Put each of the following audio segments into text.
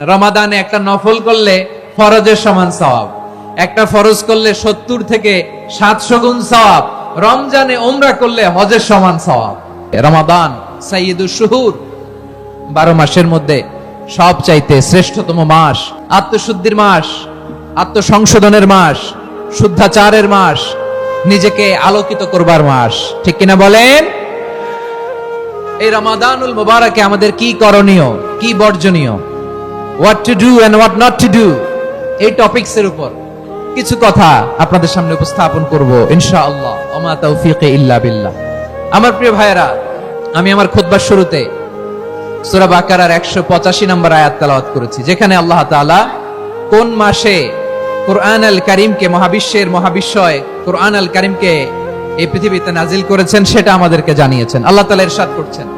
রমাদানে একটা নফল করলে ফরজের সমান সওয়াব। একটা ফরজ করলে সত্তর থেকে সাতশো গুণ সওয়াব। রমজানে ওমরা করলে হজের সমান সওয়াব। রমাদান সাইয়দুল শুহুর। বারো মাসের মধ্যে সব চাইতে শ্রেষ্ঠতম মাস আত্মশুদ্ধির মাস, আত্মসংশোধনের মাস, শুদ্ধাচারের মাস, নিজেকে আলোকিত করবার মাস। ঠিক কিনা বলেন? এই রমাদানুল মুবারকে আমাদের কি করণীয়, কি বর্জনীয়? What to do and what not to do এই টপিকস এর উপর কিছু কথা আপনাদের সামনে উপস্থাপন করব, ইনশাআল্লাহ। ওমা তৌফিকে ইল্লা বিল্লাহ। আমার প্রিয় ভাইয়েরা, আমি আমার খুতবার শুরুতে সূরা বাকারার 185 নম্বর আয়াত তেলাওয়াত করেছি, যেখানে আল্লাহ তাআলা কোন মাসে কোরআন আল কারীমকে মহাবিশ্বের মহাবিশ্বয় কোরআন আল কারীমকে এই পৃথিবীতে নাজিল করেছেন সেটা আমাদেরকে জানিয়েছেন। আল্লাহ তাআলা ইরশাদ করছেন।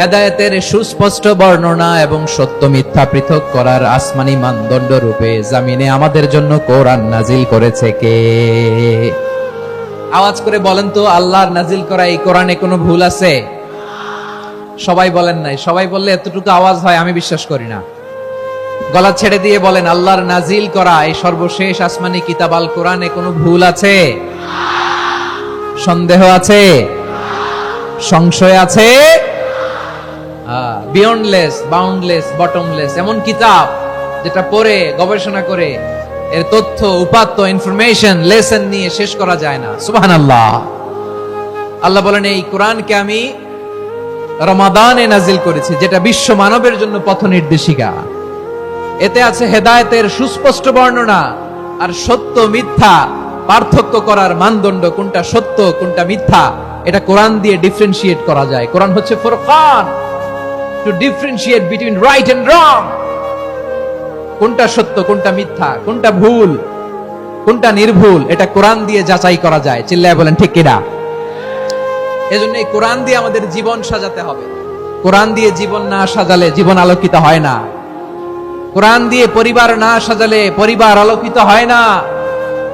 হেদায়েতের সুস্পষ্ট বর্ণনা এবং সত্য মিথ্যা পৃথক করার আসমানি মানদণ্ড রূপে জামিনে আমাদের জন্য কোরআন নাজিল করেছে কে? আওয়াজ করে বলেন তো, আল্লাহর নাজিল করা এই কোরআনে কোনো ভুল আছে? সবাই বলেন নাই। সবাই বললে এতটুকু আওয়াজ হয়, আমি বিশ্বাস করি না। গলা ছেড়ে দিয়ে বলেন, আল্লাহর নাজিল করা এই সর্বশেষ আসমানি কিতাব আল কোরআনে কোনো ভুল আছে? সন্দেহ আছে? সংশয় আছে? বিয়ন্ডলেস বাউন্ডলেস বটমলেস এমন কিতাব যেটা পড়ে, গবেষণা করে, এর তথ্য, উপাত্ত ইনফরমেশন লেসন নিয়ে শেষ করা যায় না। সুবাহান আল্লাহ আল্লাহ বলেন, এই কোরআনকে আমি রমাদানে নাজিল করেছি, যেটা বিশ্ব মানবের জন্য পথ নির্দেশিকা। এতে আছে হেদায়েতের সুস্পষ্ট বর্ণনা আর সত্য মিথ্যা পার্থক্য করার মানদণ্ড, কোনটা সত্য, কোনটা মিথ্যা, এটা কোরআন দিয়ে ডিফারেন্সিয়েট করা যায়। কোরআন হচ্ছে Furqan. To differentiate between right and wrong কোনটা সত্য, কোনটা মিথ্যা, কোনটা ভুল, কোনটা নির্ভুল, এটা কোরআন দিয়ে যাচাই করা যায়। চিল্লায় বলেন, ঠিক কিনা? এজন্য এই কোরআন দিয়ে আমাদের জীবন সাজাতে হবে। কোরআন দিয়ে জীবন না সাজালে জীবন আলোকিত হয় না। কোরআন দিয়ে পরিবার না সাজালে পরিবার আলোকিত হয় না।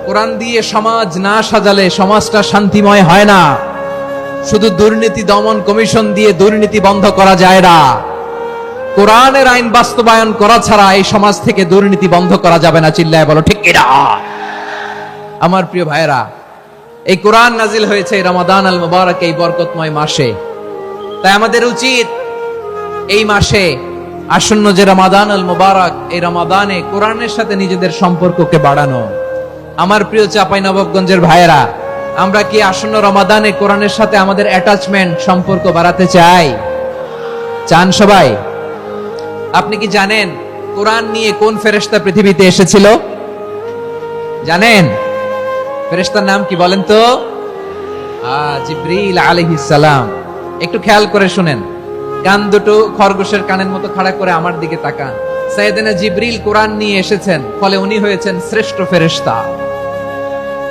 কোরআন দিয়ে সমাজ না সাজালে সমাজটা শান্তিময় হয় না। শুধু দুর্নীতি দমন কমিশন দিয়ে দুর্নীতি বন্ধ করা যায় না। কোরআনের আইন বাস্তবায়ন করা ছাড়া এই সমাজ থেকে দুর্নীতি বন্ধ করা যাবে না, চিল্লায় বলো, ঠিক আমার প্রিয় ভাইরা এই কোরআন নাজিল হয়েছে রমাদান আল মুবারক এই বরকতময় মাসে। তাই আমাদের উচিত এই মাসে আসন্ন যে রমাদান আল মুবারক, এই রমাদানে কোরআনের সাথে নিজেদের সম্পর্ককে বাড়ানো। আমার প্রিয় চাপাই নবাবগঞ্জের ভাইয়েরা আমরা কি আসন্ন রমাদানে কোরআনের সাথে আমাদের অ্যাটাচমেন্ট সম্পর্ক বাড়াতে চাই? চান সবাই? আপনি কি জানেন কোরআন নিয়ে কোন ফেরেশতা পৃথিবীতে এসেছিল? জানেন? ফেরেশতার নাম কি বলেন তো? জিব্রিল আলাইহিস সালাম। একটু খেয়াল করে শুনেন। কান দুটো খরগোশের কানের মতো খাড়া করে আমার দিকে তাকান। সাইয়েদনা জিব্রিল কোরআন নিয়ে এসেছেন, ফলে উনি হয়েছেন শ্রেষ্ঠ ফেরেশতা।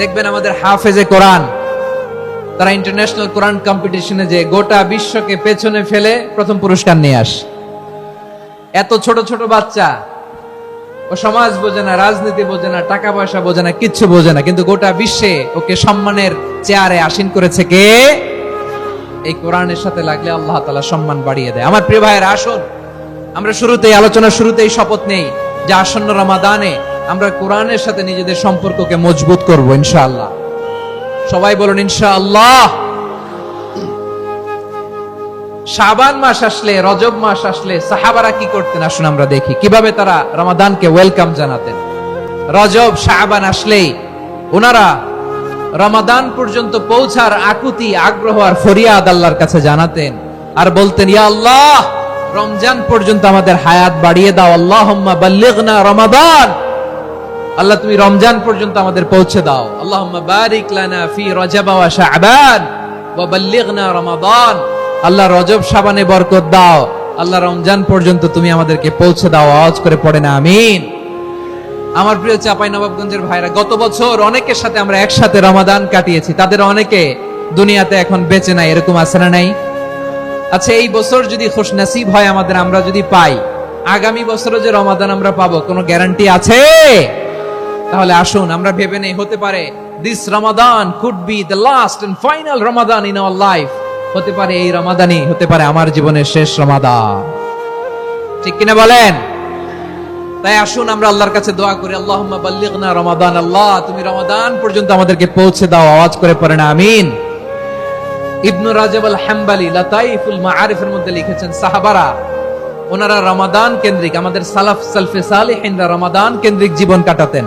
দেখবেন আমাদের হাফেজে কোরআন, তারা ইন্টারন্যাশনাল কোরআন কম্পিটিশনে যে গোটা বিশ্বকে পেছনে ফেলে প্রথম পুরস্কার নিয়ে আস। এত ছোট ছোট বাচ্চা, ও সমাজ বোঝে না, রাজনীতি বোঝে না, টাকা পয়সা বোঝে না, কিচ্ছু বোঝে না, কিন্তু গোটা বিশ্বে ওকে সম্মানের চেয়ারে আসীন করেছে কে? এই কোরআনের সাথে লাগলে আল্লাহ তালা সম্মান বাড়িয়ে দেয়। আমার প্রিয় ভাইয়ের, আসুন। আমরা শুরুতেই আলোচনা শুরুতেই শপথ নেই যে আসন্ন রমাদানে আমরা কোরআনের সাথে নিজেদের সম্পর্ককে মজবুত করব, ইনশাআল্লাহ। সবাই বলুন, ইনশাআল্লাহ। শাবান মাস আসলে, রজব মাস আসলে সাহাবারা কি করতেন? আসুন আমরা দেখি। কীভাবে তারা রমাদানকে ওয়েলকাম জানাতেন? রজব শাহবান আসলেই ওনারা রমাদান পর্যন্ত পৌঁছার আকুতি, আগ্রহ আর ফরিয়াদ আল্লাহর কাছে জানাতেন আর বলতেন, ইয়া আল্লাহ, রমজান পর্যন্ত আমাদের হায়াত বাড়িয়ে দাও। আল্লাহ বাল্লিগনা রমাদান। আল্লাহ, তুমি রমজান পর্যন্ত আমাদের পৌঁছে দাও। আল্লাহুম্মা বারিক লানা ফি রজব ওয়া শাবান ওয়া বাল্লিগনা রমাদান। আল্লাহ, রজব শাবানে বরকত দাও। আল্লাহ, রমজান পর্যন্ত তুমি আমাদেরকে পৌঁছে দাও, আওয়াজ করে পড়ে না, আমিন। আমার প্রিয় চাপাই নবাবগঞ্জের ভাইরা, গত বছর অনেকের সাথে আমরা একসাথে রমাদান কাটিয়েছি। তাদের অনেকে দুনিয়াতে এখন বেঁচে নাই, এরকম আছে না নাই? আচ্ছা এই বছর যদি খুশ নসিব হয় আমাদের, আমরা যদি পাই, আগামী বছরও যে রমাদান আমরা পাবো, কোনো গ্যারান্টি আছে? তাহলে আসুন, আমরা ভেবে নেই, হতে পারে this Ramadan could be the last and final Ramadan in our life হতে পারে এই রমাদানই হতে পারে আমার জীবনের শেষ রমাদান ঠিক কিনা বলেন? তাই আসুন, আমরা আল্লাহর কাছে দোয়া করি, আল্লাহুম্মা বাল্লিগনা রমাদান আল্লাহ, তুমি রমাদান পর্যন্ত আমাদেরকে পৌঁছে দাও, আওয়াজ করে পড়ে না আমিন। ইবনু রাজাব আল হাম্বালি লাতাইফুল মাআরিফের মধ্যে লিখেছেন, সাহাবারা, ওনারা রমাদান কেন্দ্রিক, আমাদের সালাফ সালফে সালিহিনরা রমাদান কেন্দ্রিক জীবন কাটাতেন।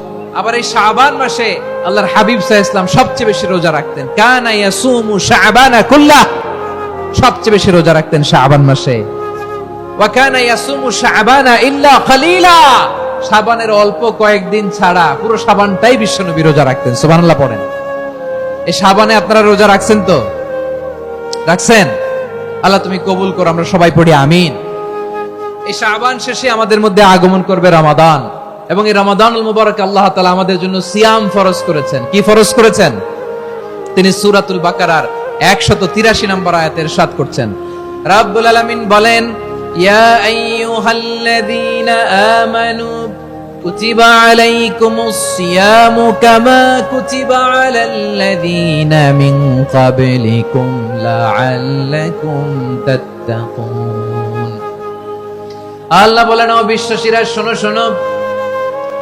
আবার এই শাবান মাসে আল্লাহর হাবিব সাহ ইসলাম সবচেয়ে বেশি রোজা রাখতেন। কানা সবচেয়ে বেশি রোজা রাখতেন শাবান মাসে। ইল্লা শাবানের অল্প কয়েকদিন ছাড়া পুরো শাবানটাই বিশ্বনবী রোজা রাখতেন। সুবহানাল্লাহ পড়েন। এই শাবানে আপনারা রোজা রাখছেন তো? রাখছেন? আল্লাহ তুমি কবুল করো, আমরা সবাই পড়ি, আমিন। এই শাবান শেষে আমাদের মধ্যে আগমন করবে রমাদান। এবং এই রমাদানুল মুবারক আল্লাহ তাআলা আমাদের জন্য সিয়াম ফরজ করেছেন। কি ফরজ করেছেন? তিনি সূরাতুল বাকারার 183 নম্বর আয়াতের সাত করছেন। রাব্বুল আলামিন বলেন, ইয়া আইয়ুহাল্লাযীনা আমানু, কুতিবা আলাইকুমুস সিয়ামু কামা কুতিবা আলাল্লাযীনা মিন ক্বাবলিকুম লাআল্লাকুম তাত্তাকুন। আল্লাহ বলেন ও বিশ্বাসীরা শোনো শোনো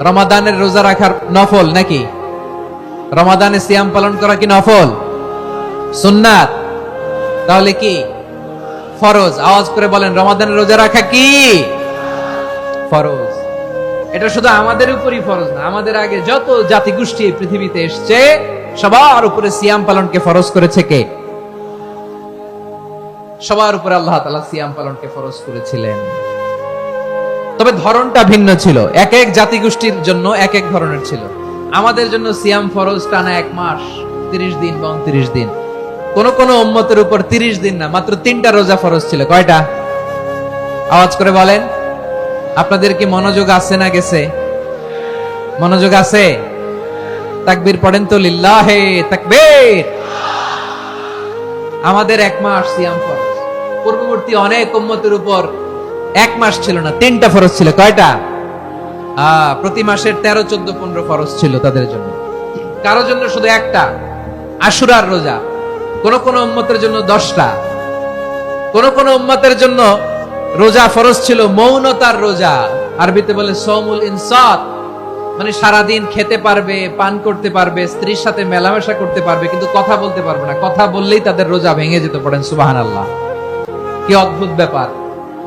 রমাদানের রোজা রাখার নফল নাকি? রমাদানে সিয়াম পালন করা কি নফল? সুন্নাত। তাহলে কি? ফরজ। আওয়াজ করে বলেন, রমাদানের রোজা রাখা কি? ফরজ। এটা শুধু আমাদের উপরই ফরজ না, আমাদের আগে যত জাতি গোষ্ঠী পৃথিবীতে এসছে, সবার উপরে সিয়াম পালনকে ফরজ করেছে কে? সবার উপরে আল্লাহ তাআলা সিয়াম পালনকে ফরজ করেছিলেন। তবে ধরনটা ভিন্ন ছিল। এক এক জাতিগোষ্ঠীর জন্য এক এক ধরনের ছিল। আমাদের জন্য সিয়াম ফরজ টানা এক মাস, তিরিশ দিন বা উনত্রিশ দিন। কোন কোন উম্মতের উপর তিরিশ দিন না, মাত্র তিনটা রোজা ফরজ ছিল। কয়টা? আওয়াজ করে বলেন। আপনাদের কি মনোযোগ আছে না গেছে? মনোযোগ আছে? তাকবীর পড়েন তো, লিল্লাহে তাকবীর। আমাদের এক মাস সিয়াম ফরজ। পূর্ববর্তী অনেক উম্মতের উপর এক মাস ছিল না তিনটা ফরজ ছিল কয়টা? আহ, প্রতি মাসের তেরো চোদ্দ পনেরো ফরজ ছিল তাদের জন্য। কারও জন্য শুধু একটা আশুরার রোজা। কোন কোন উম্মতের জন্য দশটা। কোন কোন উম্মতের জন্য রোজা ফরজ ছিল মৌনতার রোজা। আরবিতে বলে সৌমুল ইনসাত। মানে সারাদিন খেতে পারবে পান করতে পারবে স্ত্রীর সাথে মেলামেশা করতে পারবে কিন্তু কথা বলতে পারবে না। কথা বললেই তাদের রোজা ভেঙে যেতে পারেন সুবাহান আল্লাহ কি অদ্ভুত ব্যাপার।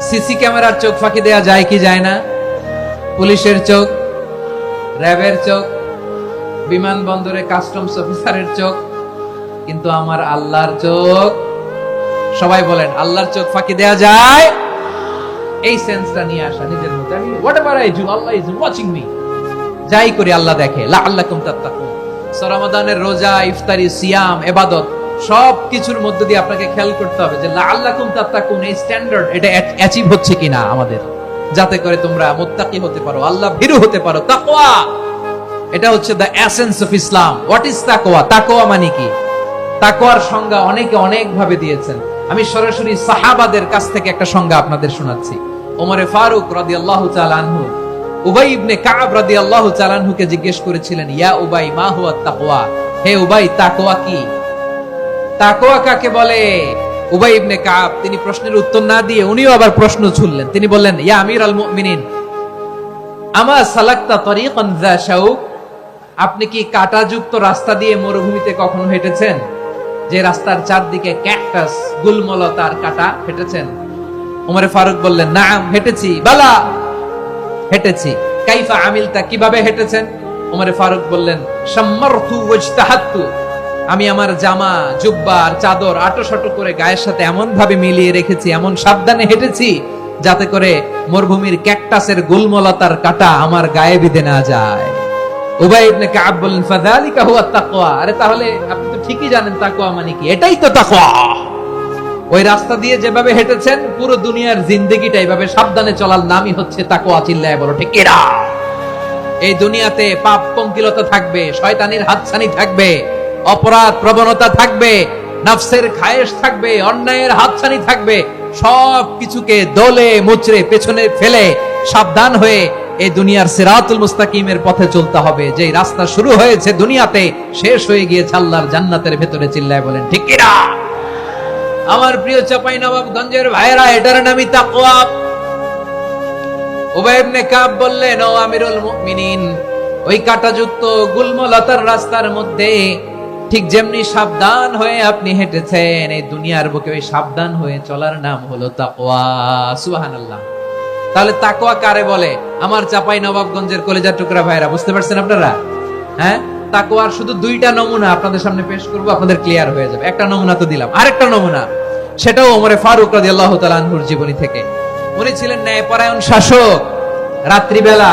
সিসি ক্যামেরার চোখ ফাঁকি দেয়া যায় কি যায় না? পুলিশের চোখ, র্যাবের চোখ, বিমানবন্দরে কাস্টমস অফিসারের চোখ, কিন্তু আমার আল্লাহর চোখ। সবাই বলেন, আল্লাহর চোখ ফাঁকি দেয়া যায়? এই সেন্সটা নিয়ে আসা নিজের মধ্যে। আমি whatever I do Allah is watching me যাই করি আল্লাহ দেখে। লা আল্লাকুম তাত্তাকুন রমাদানের রোজা, ইফতারি, সিয়াম ইবাদত সব কিছুর মধ্যে দিয়ে আপনাকে খেয়াল করতে হবে যে লা আল্লাকুম তাত্তাকুন, এই স্ট্যান্ডার্ড এটা অ্যাচিভ হচ্ছে কিনা আমাদের। যাতে করে তোমরা মুত্তাকি হতে পারো, আল্লাহ ভীরু হতে পারো। তাকওয়া! এটা হচ্ছে the essence of Islam what is তাকওয়া? তাকওয়া মানে কি? তাকওয়ার সংজ্ঞা অনেকে অনেক ভাবে দিয়েছেন। আমি সরাসরি সাহাবাদের কাছ থেকে একটা সংজ্ঞা আপনাদের শোনাচ্ছি। ওমরে ফারুক রাদিয়াল্লাহু তাআলা আনহু, উবাই ইবনে কাব রাদিয়াল্লাহু তাআলা আনহুকে জিজ্ঞেস করেছিলেন, ইয়া উবাই, মা হুয়া তাকওয়া? হে উবাই, তাকওয়া কি? তাকওয়া কাকে বলে? উবাই ইবনে কাব, তিনি প্রশ্নের উত্তর না দিয়ে উনিও আবার প্রশ্ন ছুড়লেন। তিনি বললেন, ইয়া আমির আল মুমিনিন, আমা সালাক্তা তরিকান যা শাউক আপনি কি কাটাযুক্ত রাস্তা দিয়ে মরুভূমিতে কখনো হেঁটেছেন? যে রাস্তার চারদিকে ক্যাকটাস গুলমলতার কাটা হেঁটেছেন উমরে ফারুক বললেন, নাম, হেঁটেছি, বালা, হেঁটেছি। কাইফা আমিলতা, কীভাবে হেঁটেছেন? উমরে ফারুক বললেন, সাম্মারতু ওয়াজতাহাত্তু। আমি আমার জামা জুব্বা আর চাদর আটোসাটো করে গায়ের সাথে এমন ভাবে মিলিয়ে রেখেছি, এমন সাবধানে হেঁটেছি যাতে করে মরুভূমির ক্যাকটাসের গুলমলতার কাটা আমার গায়ে বিধে না যায়। উবাই কাব বললেন, ফাযালিকা হুয়া তাকওয়া। আরে তাহলে আপনি তো ঠিকই জানেন তাকওয়া মানে কি। এটাই তো তাকওয়া। ওই রাস্তা দিয়ে যেভাবে হেঁটেছেন, পুরো দুনিয়ার জিন্দেগিটা এইভাবে সাবধানে চলার নামই হচ্ছে তাকওয়া, চিল্লায় বলো, ঠিক এরা। এই দুনিয়াতে পাপ পঙ্কিলতা থাকবে, শয়তানির হাতছানি থাকবে। অপরাধ প্রবণতা থাকবে, নাফসের খায়েশ থাকবে, অন্যায়ের হাতছানি থাকবে সব কিছুকে দলে, মুচড়ে, পেছনে ফেলে সাবধান হয়ে এই দুনিয়ার সিরাতুল মুস্তাকিমের পথে চলতে হবে। যে রাস্তা শুরু হয়েছে দুনিয়াতে, শেষ হয়ে গিয়েছে আল্লাহর জান্নাতের ভেতরে চিল্লায় বলেন, ঠিক কিনা আমার প্রিয় চাপাই নবাবগঞ্জের ভাইরা এটার নামই তাকওয়া। উবাই ইবনে কাব বললেন, ও আমিরুল মুমিনিন, ওই কাঁটাযুক্ত গুলমলতার রাস্তার মধ্যে ঠিক যেমনি সাবধান হয়ে আপনি হেঁটেছেন, এই দুনিয়ার বুকে ওই সাবধান হয়ে চলার নাম হলো তাকওয়া। সুবহানাল্লাহ। তাহলে তাকওয়া কারে বলে? আমার চাপাই নবাবগঞ্জের কলেজার টুকরা ভাইরা, বুঝতে পারছেন আপনারা? হ্যাঁ? তাকওয়ার শুধু দুইটা নমুনা আপনাদের সামনে পেশ করব, আপনাদের ক্লিয়ার হয়ে যাবে। একটা নমুনা তো দিলাম। আরেকটা নমুনা, সেটাও ওমরে ফারুক রাদিয়াল্লাহু তাআলা আনহুর জীবনী থেকে। উনি ছিলেন ন্যায়পরায়ণ শাসক, রাত্রিবেলা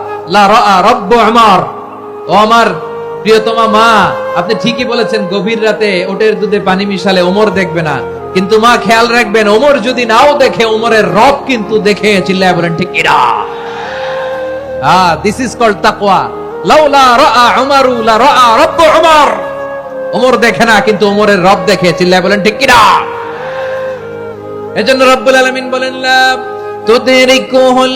প্রিয়তমা মা, আপনি ঠিকই বলেছেন, গভীর রাতে ওটের দুধে পানি মিশালে ওমর দেখবে না। কিন্তু মা, খেয়াল রাখবেন, ওমর যদি নাও দেখে, ওমরের রব কিন্তু দেখে চিল্লায় বলেন, ঠিক ইরা দিস ইজ কল্ড তাকওয়া। লাউলা রাআ উমারু, লা রাআ রব্বু উমর। ওমর দেখে না, কিন্তু ওমরের রব দেখে চিল্লায় বলেন, ঠিক কিনা এজন্য রব্বুল আলামিন বলেন, লা তুদরিকুহুল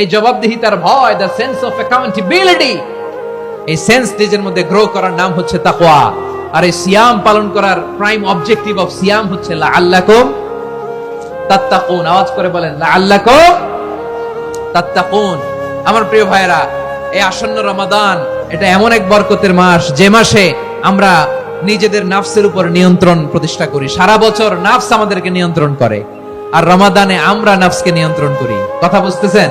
এই জবাবদিহিতার ভয় দ্য সেন্স অফ অ্যাকাউন্টেবিলিটি এই সেন্স নিজের মধ্যে গ্রো করার নাম হচ্ছে তাকোয়া আর এই সিয়াম পালন করার প্রাইম অবজেক্টিভ অফ সিয়াম হচ্ছে লা আল্লাকুম তাত্তাকুন। আওয়াজ করে বলেন লা আল্লাকুম তাত্তাকুন। আমার প্রিয় ভাইরা এই আসন্ন রমাদান, এটা এমন এক বরকতের মাস, যে মাসে আমরা নিজেদের নাফসের উপর নিয়ন্ত্রণ প্রতিষ্ঠা করি। সারা বছর নাফস আমাদেরকে নিয়ন্ত্রণ করে। আর রমাদানে আমরা নাফসকে নিয়ন্ত্রণ করি। কথা বুঝতেছেন?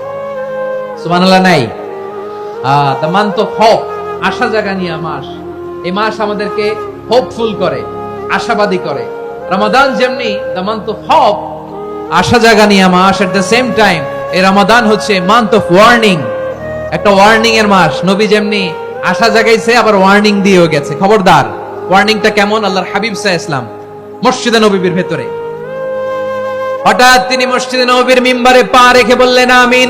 সুবহানাল্লাহ, নাই। দ্য মান্থ অফ হোপ আশা জাগানিয়া মাস। এই মাস আমাদেরকে হোপফুল করে, আশাবাদী করে। রমাদান যেমনি দ্য মান্থ অফ হোপ আশা জাগানিয়া মাস এট দ্য সেম টাইম এই রমাদান হচ্ছে মান্থ অফ ওয়ার্নিং একটা ওয়ার্নিং এর মাস। নবী যেমনি আশা জাগাইছে, আবার ওয়ার্নিং দিয়েও গেছে। খবরদার ওয়ার্নিংটা কেমন? আল্লাহর হাবিব সাহ ইসলাম, মসজিদে নবীর ভেতরে। হঠাৎ তিনি মসজিদে নবীর মিম্বারে পা রেখে বললেন, আমিন।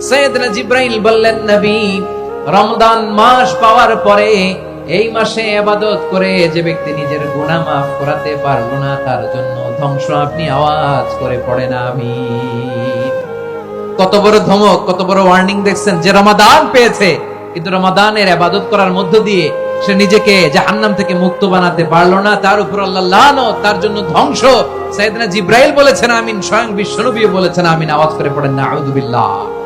সৈয়দনা জিব্রাইল বললেন নবী রমদান মাস পাওয়ার পরে এই মাসে আবাদত করে যে ব্যক্তি নিজের গুনাহ মাফ করাতে পারল না তার জন্য ধ্বংস আপনি আওয়াজ করে আমি কত বড় ধমক কত বড় ওয়ার্নিং দেখছেন যে রমাদান পেয়েছে। কিন্তু রমাদানের আবাদত করার মধ্য দিয়ে সে নিজেকে জাহান্নাম থেকে মুক্ত বানাতে পারল না তার উপর আল্লাহ লানত, তার জন্য ধ্বংস। সাইয়েদনা জিব্রাইল বলেছেন আমিন। স্বয়ং বিশ্বনবীও বলেছেন আমিন। আওয়াজ করে পড়েন না আউযুবিল্লাহ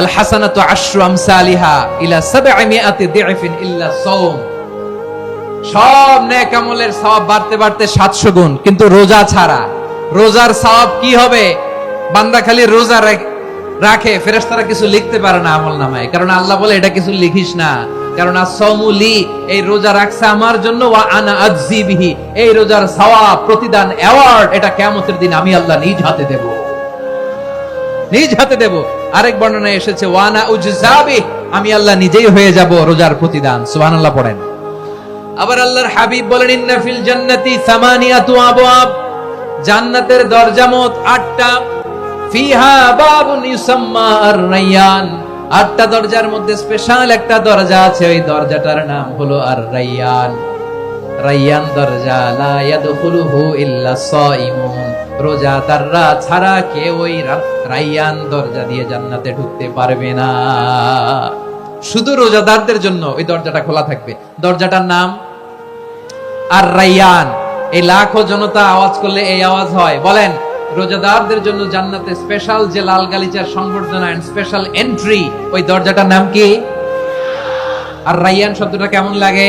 আল হাসানাতু আশরু আমসালিহা ইলা ইল্লা সাওম সব নেক আমলের সওয়াব বাড়তে বাড়তে 700 গুণ, কিন্তু রোজা ছাড়া। রোজার সওয়াব কি হবে? বান্দা খালি রোজা রাখে, ফেরেশতারা কিছু লিখতে পারে না আমল নামায়। কারণ আল্লাহ বলে, এটা কিছু লিখিস না। কারণ আসৌমুলি এই রোজা রাখছে আমার জন্য, ওয়া আনা এই রোজার সওয়াব, প্রতিদান অ্যাওয়ার্ড এটা কিয়ামতের দিন আমি আল্লাহ নিজ হাতে দেব। নিজ হাতে দেব। আরেক বর্ণনায় এসেছে, ওয়ানা উজজাবি আমি আল্লাহ নিজেই হয়ে যাব রোজার প্রতিদান। সুবহানাল্লাহ পড়েন। আবার আল্লাহর হাবিব বলেন, ইন্না ফিল জান্নাতি সামানিয়াতু আবওয়াব জান্নাতের দরজা মোট আটটা। ফিহা বাবুন ইউসাম্মা আর-রাইয়ান। আটটা দরজার মধ্যে স্পেশাল একটা দরজা আছে, ওই দরজাটার নাম হলো আর-রাইয়ান। রাইয়ান দরজা লা ইয়াদখুলুহু ইল্লা সাইমুন। রোজাদাররা ছাড়া কেউ ওই রাইয়ান দরজা দিয়ে জান্নাতে ঢুকতে পারবে না। শুধু রোজাদারদের জন্য ওই দরজাটা খোলা থাকবে। দরজাটার নাম আর রাইয়ান। এই লাখো জনতা আওয়াজ করলে এই আওয়াজ হয়। বলেন, রোজাদারদের জন্য জান্নাতে স্পেশাল যে লাল গালিচার সংবর্ধনা এন্ড স্পেশাল এন্ট্রি ওই দরজাটার নাম কি? আর রাইয়ান শব্দটা কেমন লাগে?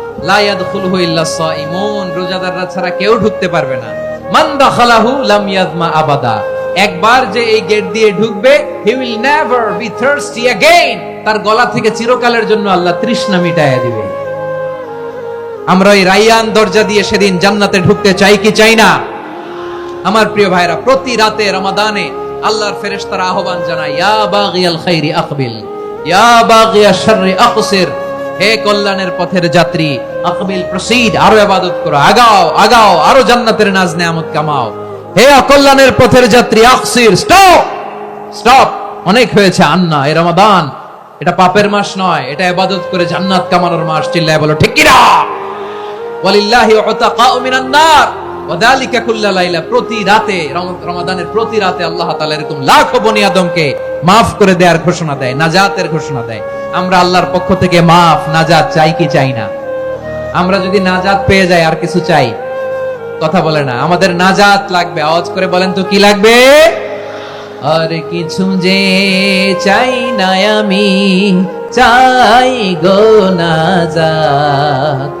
লা ইয়াদখুলুহু ইল্লা সাইমুন রোজাদাররা ছাড়া কেউ ঢুকতে পারবে না মান দাখালাহু লাম ইয়াজমা আবাদা একবার যে এই গেট দিয়ে ঢুকবে he will never be thirsty again তার গলা থেকে চিরকালের জন্য আল্লাহ তৃষ্ণা মিটায়া দিবে আমরা এই রাইয়ান দরজা দিয়ে সেদিন জান্নাতে ঢুকতে চাই কি চাই না আমার প্রিয় ভাইরা প্রতি রাতে রমাদানে আল্লাহর ফেরেশতারা আহ্বান জানায় ইয়া বাগিয়াল খাইরি আকবিল ইয়া বাগিয়াশ শাররি আকসির হে কল্যাণের পথের যাত্রী আকবিল প্রসিড আরও ইবাদত করো। আগাও আগাও, আরও জান্নাতের নাজ নেয়ামত কামাও। হে অকল্যাণের পথের যাত্রী, আকসির, স্টপ! স্টপ! অনেক হয়েছে আন্না, এ রমাদান। এটা পাপের মাস নয়, এটা এবাদত করে জান্নাত কামানোর মাস, চিল্লায় বলো, ঠিক কিনা? ওয়ালিল্লাহি উতাকাউ মিনান নার। ওয়াদালিকা কুল্লা লাইলা, প্রতি রাতে রমাদানের প্রতি রাতে আল্লাহ তাআলা এরকম লাখো বনি আদমকে মাফ করে দেওয়ার ঘোষণা দেয়, নাজাতের ঘোষণা দেয়। আমরা আল্লাহর পক্ষ থেকে মাফ, নাজাত চাই কি চাই না? আমরা যদি নাজাত পেয়ে যাই, আর কিছু চাই? কথা বলে না, আমাদের নাজাত লাগবে। আওয়াজ করে বলেন তো, কি লাগবে? আর কিছু যে চাই না আমি, চাই গো নাজাত।